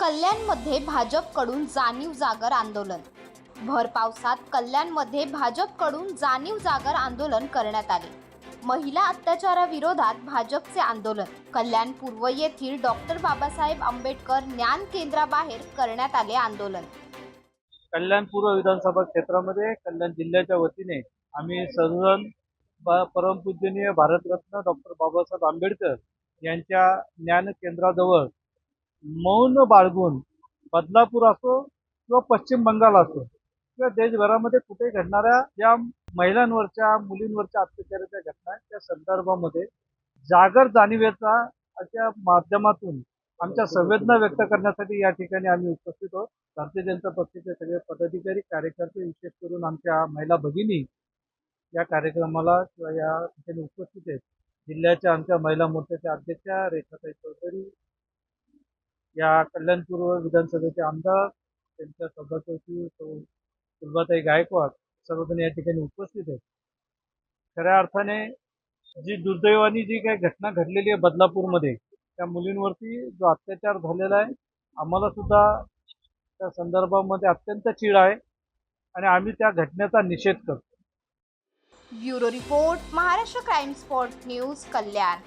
कल्याणमध्ये भाजपकडून जाणीव जागर आंदोलन. भर पावसात कल्याणमध्ये भाजपकडून जाणीव जागर आंदोलन करण्यात आले. महिला अत्याचाराविरोधात भाजपचे आंदोलन. कल्याण पूर्व येथील डॉक्टर बाबासाहेब आंबेडकर ज्ञान केंद्राबाहेर करण्यात आले आंदोलन. कल्याण पूर्व विधानसभा क्षेत्रामध्ये कल्याण जिल्ह्याच्या वतीने आम्ही सर्वजण परमपूजनीय भारतरत्न डॉक्टर बाबासाहेब आंबेडकर यांच्या ज्ञान केंद्राजवळ मौन बाळगून बदलापूर असो किंवा पश्चिम बंगाल असो किंवा देशभरामध्ये कुठे घडणाऱ्या ज्या महिलांवरच्या मुलींवरच्या अत्याचाराच्या घटना आहेत त्या संदर्भामध्ये जागर जाणीवेचा अशा माध्यमातून आमच्या संवेदना व्यक्त करण्यासाठी या ठिकाणी आम्ही उपस्थित आहोत. भारतीय जनता पक्षाचे सगळे पदाधिकारी कार्यकर्ते विशेष करून आमच्या महिला भगिनी या कार्यक्रमाला किंवा या ठिकाणी उपस्थित आहेत. जिल्ह्याच्या आमच्या महिला मोर्चाच्या अध्यक्षा रेखाताई चौधरी या कल्याण पूर्व विधानसभेचे आमदार त्यांच्या सभापती सुलभाताई गायकवाड सर्वजण या ठिकाणी उपस्थित आहेत. खऱ्या अर्थाने जी दुर्दैवानी जी काही घटना घडलेली आहे बदलापूरमध्ये त्या मुलींवरती जो अत्याचार झालेला आहे आम्हाला सुद्धा त्या संदर्भामध्ये अत्यंत चीड आहे आणि आम्ही त्या घटनेचा निषेध करतो. Bureau report Maharashtra crime spot news Kalyan.